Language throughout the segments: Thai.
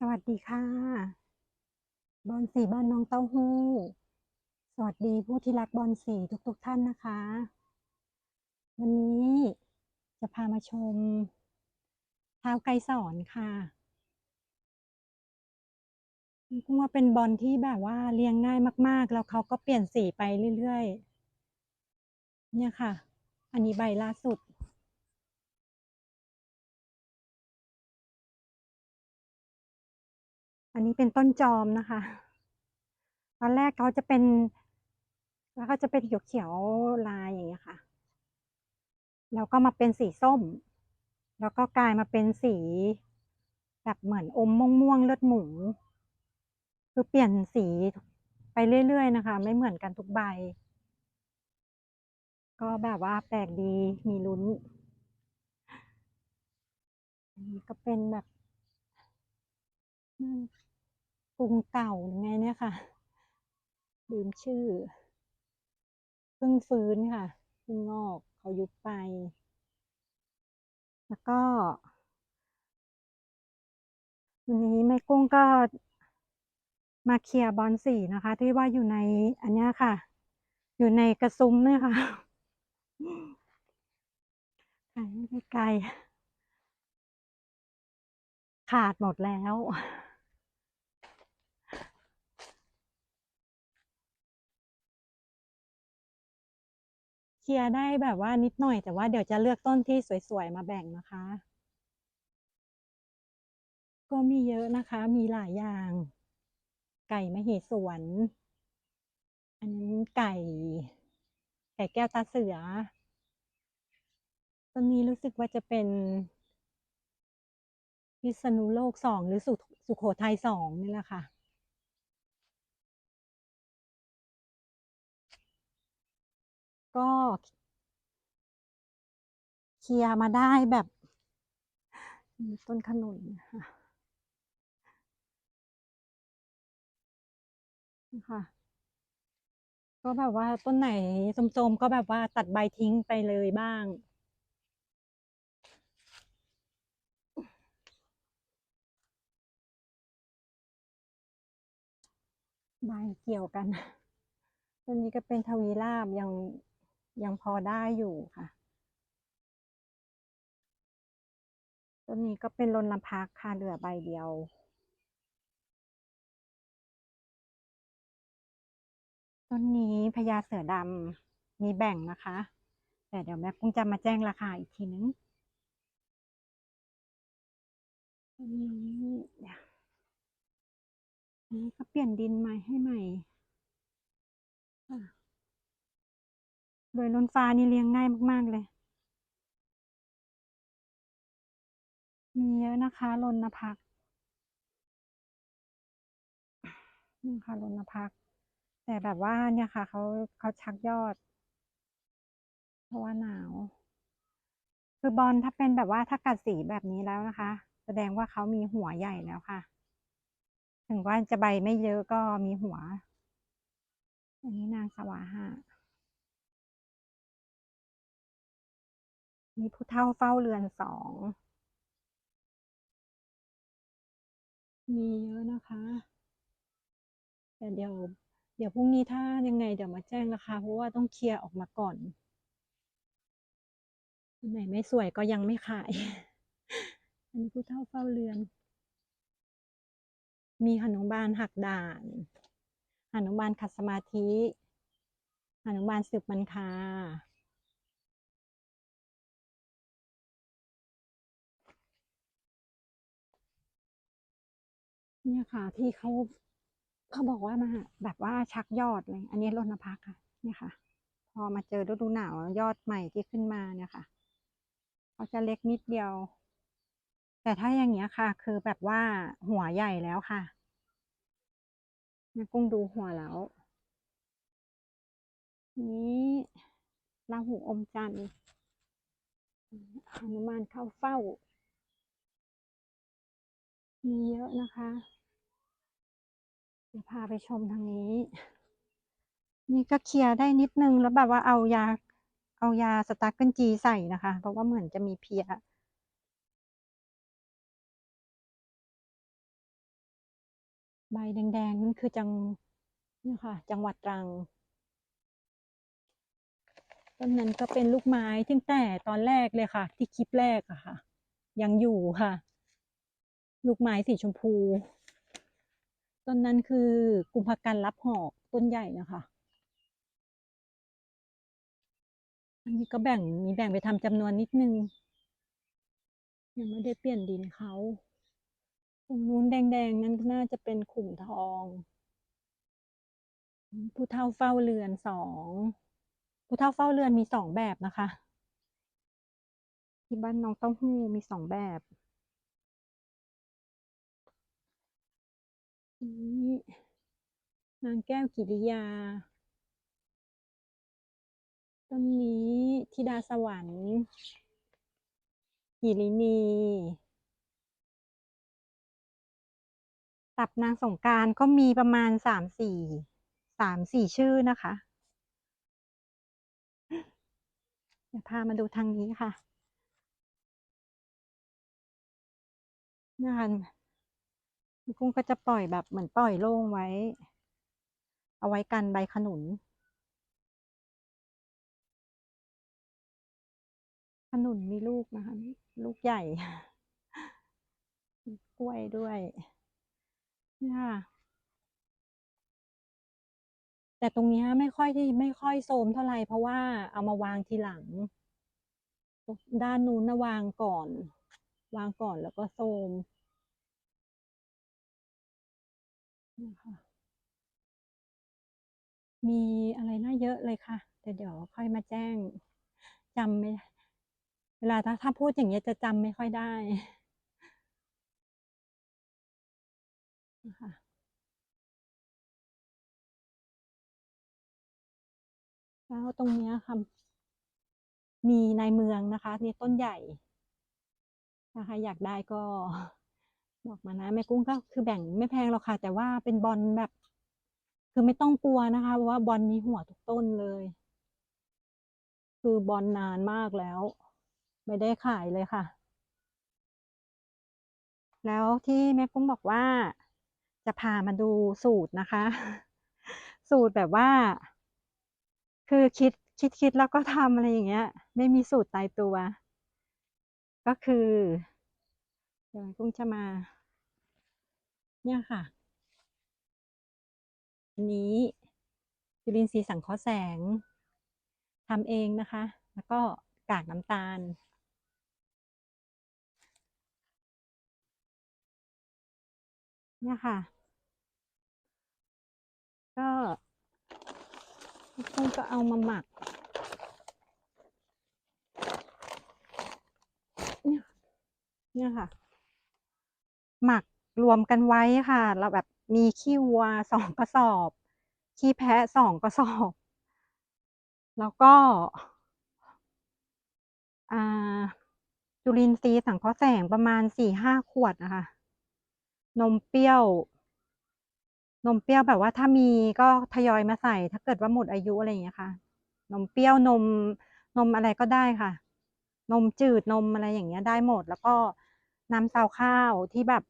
สวัสดีค่ะ บอลสีบ้านน้องเต้าหู้ สวัสดีผู้ที่รักบอลสีทุกๆท่านนะคะ วันนี้จะพามาชมเท้าไกรสอนค่ะกุ้งว่าเป็นบอลที่แบบว่าเลี้ยงง่ายมาก ๆ แล้วเขาก็เปลี่ยนสีไปเรื่อยๆ เนี่ยค่ะ อันนี้ใบล่าสุด อันนี้เป็นต้นจอมนะคะ ตอนแรกเขาจะเป็น แล้วก็จะเป็นเขียวๆลายอย่างเงี้ยค่ะ แล้วก็มาเป็นสีส้ม แล้วก็กลายมาเป็นสีแบบเหมือนอมม่วงๆเลือดหมู คือเปลี่ยนสีไปเรื่อยๆนะคะ ไม่เหมือนกันทุกใบ ก็แบบว่าแปลกดีมีลุ้น อันนี้ก็เป็นแบบ กรุงเก่าหรือไงเนี่ยค่ะลืมชื่อเพิ่งฟื้นค่ะเพิ่งงอกเขายุบไป แล้วก็วันนี้แม่กุ้งก็มาเคลียร์บอลสีนะคะ ที่ว่าอยู่ในอันเนี้ยค่ะ อยู่ในกระซุ้มเนี่ยค่ะไกลๆขาดหมดแล้ว เคลียร์ได้แบบว่านิดหน่อย แต่ว่าเดี๋ยวจะเลือกต้นที่สวยๆมาแบ่งนะคะ ก็มีเยอะนะคะ มีหลายอย่าง ไก่มเหสวน อันนี้ไก่ ไก่แก้วตาเสือต้นนี้รู้สึกว่าจะเป็นพิษณุโลก2หรือสุสุโขทัย2นี่แหละค่ะ ก็ เคลียร์มาได้แบบต้นขนุนค่ะค่ะก็แบบว่าต้นไหนโทรมๆก็แบบว่าตัดใบทิ้งไปเลยบ้าง ใบเกี่ยวกันต้นนี้ก็เป็นทวีราบยัง ยังพอได้อยู่ค่ะต้นนี้ก็เป็นรณพักค่ะเหลือใบเดียว ต้นนี้พญาเสือดำมีแบ่งนะคะ แต่เดี๋ยวแม่กุ้งจะมาแจ้งราคาอีกทีนึงนนี้เดี๋ยวอันนี้ก็เปลี่ยนดินใหม่ให้ใหม่ โดยล้นฟ้านี่เลี้ยงง่ายมาก ๆ เลย มีเยอะนะคะรณพักนี่ค่ะรณพัก แต่แบบว่าเนี่ยค่ะเขาเขาชักยอด เพราะว่าหนาว คือบอลถ้าเป็นแบบว่าถ้ากัดสีแบบนี้แล้วนะคะ แสดงว่าเขามีหัวใหญ่แล้วค่ะ ถึงว่าจะใบไม่เยอะก็มีหัว อันนี้นางสวาหะ มีผู้เฒ่าเฝ้าเรือน2มีเยอะนะคะ แต่เดี๋ยว เดี๋ยวพรุ่งนี้ถ้ายังไงเดี๋ยวมาแจ้งราคาเพราะว่าต้องเคลียร์ออกมาก่อนอันไหนไม่สวยก็ยังไม่ขาย อันนี้ผู้เฒ่าเฝ้าเรือน มีหนุมานหักด่านหนุมานขัดสมาธิหนุมานสืบมันคา เนี่ยค่ะ ที่เขาเขาบอกว่ามาแบบว่าชักยอดเลย อันนี้รณพักค่ะ เนี่ยค่ะ พอมาเจอฤดูหนาวยอดใหม่ที่ขึ้นมาเนี่ยค่ะเขาจะเล็กนิดเดียว แต่ถ้าอย่างเงี้ยค่ะ คือแบบว่าหัวใหญ่แล้วค่ะแม่กุ้งดูหัวแล้ว นี้ราหูอมจันทร์หนุมานเข้าเฝ้า มีเยอะนะคะ ดี๋ยวพาไปชมทางนี้ นี่ก็เคลียร์ได้นิดนึงแล้วแบบว่าเอายา เอายา Starken G ใส่นะคะ เพราะว่าเหมือนจะมีเพียใบแดงๆนั่นคือจังนี่ค่ะ จังหวัดตรังต้นนั้นก็เป็นลูกไม้ตั้งแต่ตอนแรกเลยค่ะ ที่คลิปแรกอะค่ะ ยังอยู่ค่ะ ลูกไม้สีชมพู ต้นนั้นคือกุมภกันรับหอกต้นใหญ่นะคะ อันนี้ก็แบ่งมีแบ่งไปทำจำนวนนิดนึง ยังไม่ได้เปลี่ยนดินเขาตรงนู้นแดงๆ นั้นน่าจะเป็นขุมทอง ผู้เฒ่าเฝ้าเรือนสองผู้เฒ่าเฝ้าเรือนมีสองแบบนะคะ ที่บ้านน้องเต้าหู้มีสองแบบ นี่นางแก้วกิริยา ต้นนี้ธิดาสวรรค์กิรินี ตับนางสงการก็มีประมาณสามสี่สามสี่ชื่อนะคะเดี๋ยวพามาดูทางนี้ค่ะนะคะ กุ้งก็จะปล่อยแบบเหมือนปล่อยโล่งไว้ เอาไว้กันใบขนุน ขนุนมีลูกนะคะ ลูกใหญ่กล้วยด้วยนี่ค่ะแต่ตรงเนี้ยไม่ค่อยที่ไม่ค่อยโทรมเท่าไหร่เพราะว่าเอามาวางทีหลัง ด้านนู้นนะวางก่อน วางก่อนแล้วก็โทรม นะคะมีอะไรน่าเยอะเลยค่ะแต่เดี๋ยวค่อยมาแจ้งจำไม่เวลาถ้าถ้าพูดอย่างเงี้ยจะจำไม่ค่อยได้นะคะแล้วตรงเนี้ยค่ะมีในเมืองนะคะ นี่ต้นใหญ่นะคะ อยากได้ก็ บอกมานะแม่กุ้งก็คือแบ่งไม่แพงหรอกค่ะ แต่ว่าเป็นบอลแบบ คือไม่ต้องกลัวนะคะ เพราะว่าบอลมีหัวทุกต้นเลย คือบอลนานมากแล้ว ไม่ได้ขายเลยค่ะ แล้วที่แม่กุ้งบอกว่า จะพามาดูสูตรนะคะ สูตรแบบว่า คือคิดคิดคิดแล้วก็ทำอะไรอย่างเงี้ย ไม่มีสูตรตายตัว ก็คือเดี๋ยวกุ้งจะมา เนี่ยค่ะ อันนี้จุลินทรีย์สังเคราะห์แสงทำเองนะคะ แล้วก็กากน้ำตาล เนี่ยค่ะ ก็กุ้งก็เอามาหมักเนี่ยเนี่ยค่ะ หมัก รวมกันไว้ค่ะ เราแบบมีขี้วัวสองกระสอบ ขี้แพะสองกระสอบ แล้วก็จุลินทรีย์สังเคราะห์แสงประมาณสี่ห้าขวดนะคะ นมเปรี้ยว นมเปรี้ยวแบบว่าถ้ามีก็ทยอยมาใส่ ถ้าเกิดว่าหมดอายุอะไรอย่างเงี้ยค่ะ นมเปรี้ยวนมนมอะไรก็ได้ค่ะ นมจืดนมอะไรอย่างเงี้ยได้หมด แล้วก็น้ำซาวข้าวที่แบบ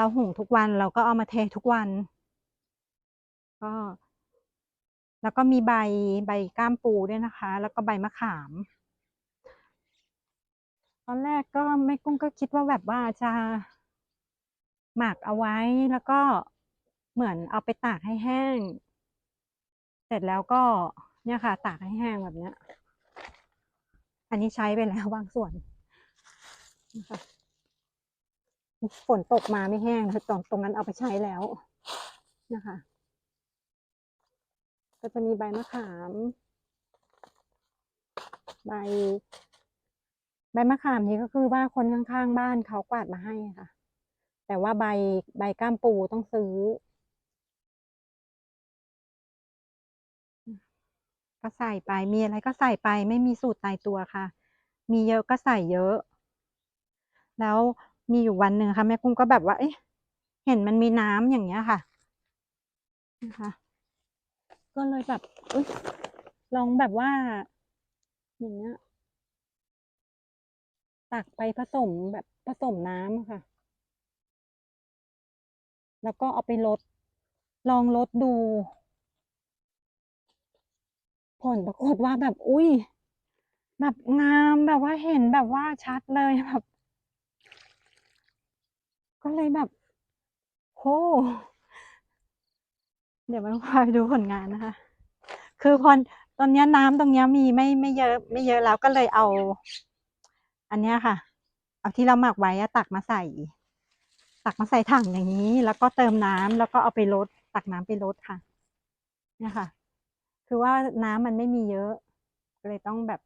เราหุงทุกวันเราก็เอามาเททุกวัน ก็แล้วก็มีใบใบก้ามปูด้วยนะคะ แล้วก็ใบมะขาม ตอนแรกก็แม่กุ้งก็คิดว่าแบบว่าจะหมักเอาไว้แล้วก็เหมือนเอาไปตากให้แห้ง เสร็จแล้วก็เนี่ยค่ะ ตากให้แห้งแบบเนี้ย อันนี้ใช้ไปแล้วบางส่วนนะคะ ฝนตกมาไม่แห้งตรงตรงนั้นเอาไปใช้แล้วนะคะ ก็จะมีใบมะขาม ใบ ใบมะขามนี้ก็คือว่าคนข้างๆบ้านเขากวาดมาให้ค่ะ แต่ว่าใบใบก้ามปูต้องซื้อ ก็ใส่ไปมีอะไรก็ใส่ไปไม่มีสูตรตายตัวค่ะ มีเยอะก็ใส่เยอะ แล้ว มีอยู่วันหนึ่งค่ะแม่กุ้งก็แบบว่า เอ๊ะ เห็นมันมีน้ำอย่างเงี้ยค่ะนะคะก็เลยแบบอยลองแบบว่า อย่างเงี้ยตักไปผสมแบบผสมน้ำอะค่ะ แล้วก็เอาไปลด ลองลดดู ผลปรากฏว่าแบบ อุ้ยแบบงามแบบว่าเห็นแบบว่าชัดเลยแบบ ก็เลยแบบโหเดี๋ยวมาคอยดูผลงานนะคะ คือพอตอนนี้น้ำตรงเนี้ยมีไม่ไม่เยอะ ไม่เยอะแล้วก็เลยเอา อันเนี้ยค่ะ เอาที่เราหมักไว้ตักมาใส่ ตักมาใส่ถังอย่างนี้ แล้วก็เติมน้ำแล้วก็เอาไปลด ตักน้ำไปลดค่ะเนี่ยค่ะ คือว่าน้ำมันไม่มีเยอะก็เลยต้องแบบ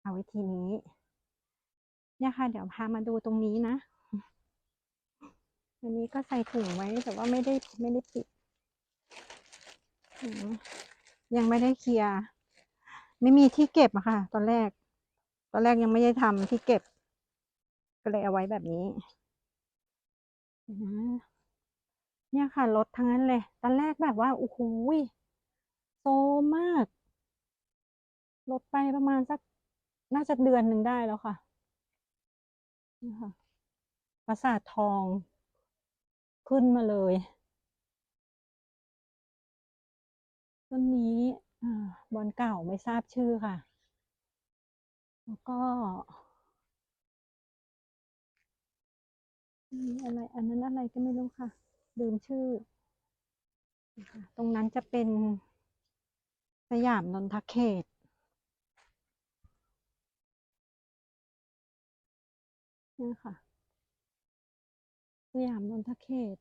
เอาวิธีนี้ เนี่ยค่ะ เดี๋ยวพามาดูตรงนี้นะ อันนี้ก็ใส่ถุงไว้แต่ว่าไม่ได้ไม่ได้ปิดยังไม่ได้เคลียร์ไม่มีที่เก็บอะค่ะ ตอนแรก ตอนแรกยังไม่ได้ทำที่เก็บ ก็เลยเอาไว้แบบนี้เนี่ยค่ะรถทั้งนั้นเลย ตอนแรกแบบว่าโอ้โหโซมมากลดไปประมาณสักน่าจะเดือนหนึ่งได้แล้วค่ะนี่ค่ะปราสาททอง ขึ้นมาเลย ต้นนี้บอนเก่าไม่ทราบชื่อค่ะ แล้วก็มีอะไรอันนั้นอะไรก็ไม่รู้ค่ะลืมชื่อ ตรงนั้นจะเป็นสยามนนทเขต นี่ค่ะ สยามนนทเขต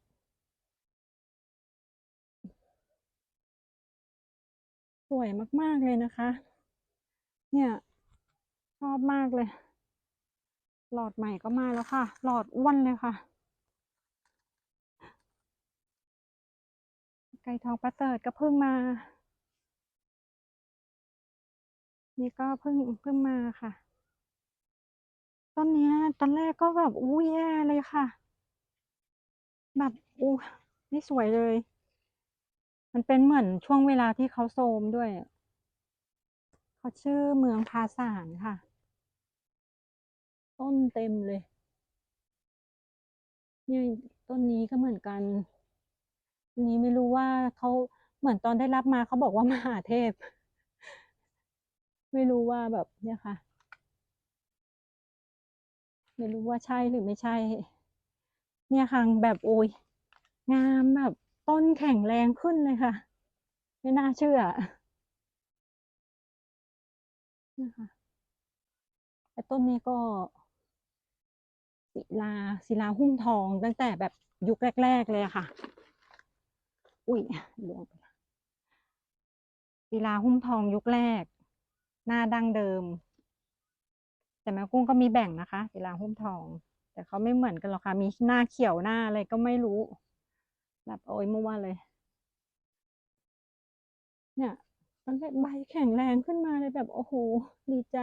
สวยมากๆเลยนะคะ เนี่ย ชอบมากเลย หลอดใหม่ก็มาแล้วค่ะ หลอดอ้วนเลยค่ะ ไก่ทองประเสริฐก็เพิ่งมา นี่ก็เพิ่งเพิ่งมาค่ะ ต้นนี้ตอนแรกก็แบบอู้แย่เลยค่ะ แบบอู้ไม่สวยเลย มันเป็นเหมือนช่วงเวลาที่เขาโทมด้วย เขาชื่อเมืองพาสานค่ะ ต้นเต็มเลยเนี่ยต้นนี้ก็เหมือนกันอันนี้ไม่รู้ว่าเขาเหมือนตอนได้รับมาเขาบอกว่ามหาเทพ ไม่รู้ว่าแบบเนี่ยค่ะ ไม่รู้ว่าใช่หรือไม่ใช่ เนี่ยค่ะแบบโอ้ยงามแบบต้นแข็งแรงขึ้นเลยค่ะ ไม่น่าเชื่อนะคะแต่ต้นนี้ก็ศิลาศิลาหุ้มทองตั้งแต่แบบยุคแรก ๆ เลยค่ะ อุ้ยลวงไปศิลาหุ้มทองยุคแรก หน้าดั้งเดิม แต่แม่กุ้งก็มีแบ่งนะคะศิลาหุ้มทอง แต่เขาไม่เหมือนกันหรอกค่ะ มีหน้าเขียวหน้าอะไรก็ไม่รู้แบบโอ้ยมั่วเลย เนี่ยมันแบบใบแข็งแรงขึ้นมาเลยแบบโอ้โหดีใจ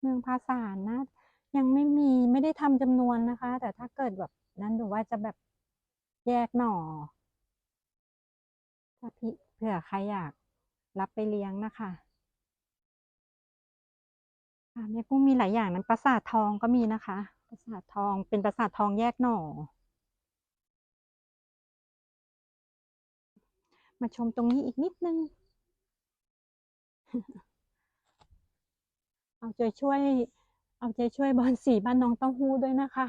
เมืองพาสานนะ ยังไม่มีไม่ได้ทำจำนวนนะคะ แต่ถ้าเกิดแบบนั้นดูว่าจะแบบแยกหน่อถ้าพี่เผื่อใครอยากรับไปเลี้ยงนะคะ ค่ะแม่กุ้งมีหลายอย่างนั้นปราสาททองก็มีนะคะ ปราสาททองเป็นปราสาททองแยกหน่อ มาชมตรงนี้อีกนิดนึง เอาใจช่วย เอาใจช่วยบอลสีบ้านน้องเต้าหู้ด้วยนะคะ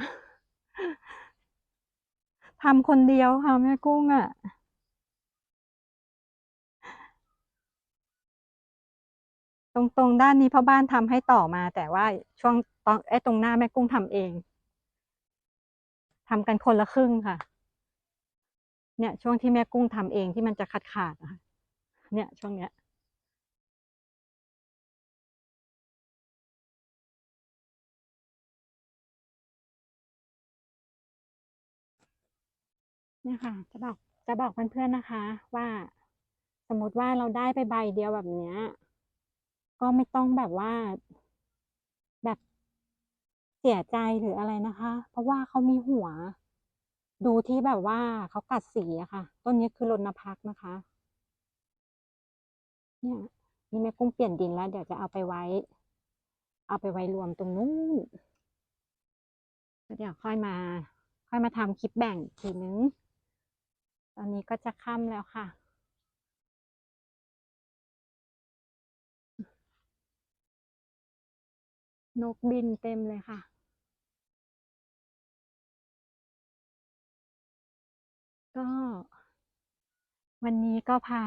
ทำคนเดียวค่ะแม่กุ้งอะ ตรงตรงด้านนี้พ่อบ้านทำให้ต่อมา แต่ว่าช่วงตอนไอ้ตรงหน้าแม่กุ้งทำเองทำกันคนละครึ่งค่ะ เนี่ย ช่วงที่แม่กุ้งทำเองที่มันจะขาดขาดนะคะเนี่ยช่วงเนี้ยเนี่ยค่ะ จะบอกจะบอกเพื่อนๆนะคะ ว่าสมมติว่าเราได้ไปใบเดียวแบบเนี้ย ก็ไม่ต้องแบบว่า แบบเสียใจหรืออะไรนะคะ เพราะว่าเขามีหัว ดูที่แบบว่าเขากัดสีอะค่ะ ต้นนี้คือรณพักนะคะ เนี่ยนี่แม่กุ้งเปลี่ยนดินแล้ว เดี๋ยวจะเอาไปไว้ เอาไปไว้รวมตรงนู้นเดี๋ยวค่อยมา ค่อยมาทำคลิปแบ่งอีกทีนึง ตอนนี้ก็จะค่ำแล้วค่ะ นกบินเต็มเลยค่ะก็ วันนี้ก็พา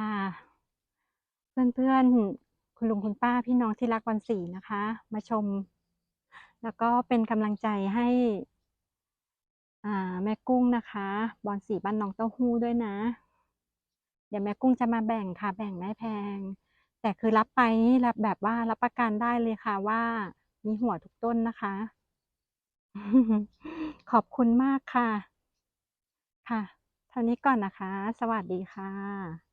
เพื่อนๆ คุณลุงคุณป้าพี่น้องที่รักวันศรีนะคะ มาชม แล้วก็เป็นกำลังใจให้อ่าแม่กุ้งนะคะ บอนสีบ้านน้องเต้าหู้ด้วยนะ เดี๋ยวแม่กุ้งจะมาแบ่งค่ะ แบ่งไม่แพง แต่คือรับไปนี่รับแบบว่ารับประกันได้เลยค่ะว่า มีหัวทุกต้นนะคะ ขอบคุณมากค่ะ ค่ะ เท่านี้ก่อนนะคะ สวัสดีค่ะ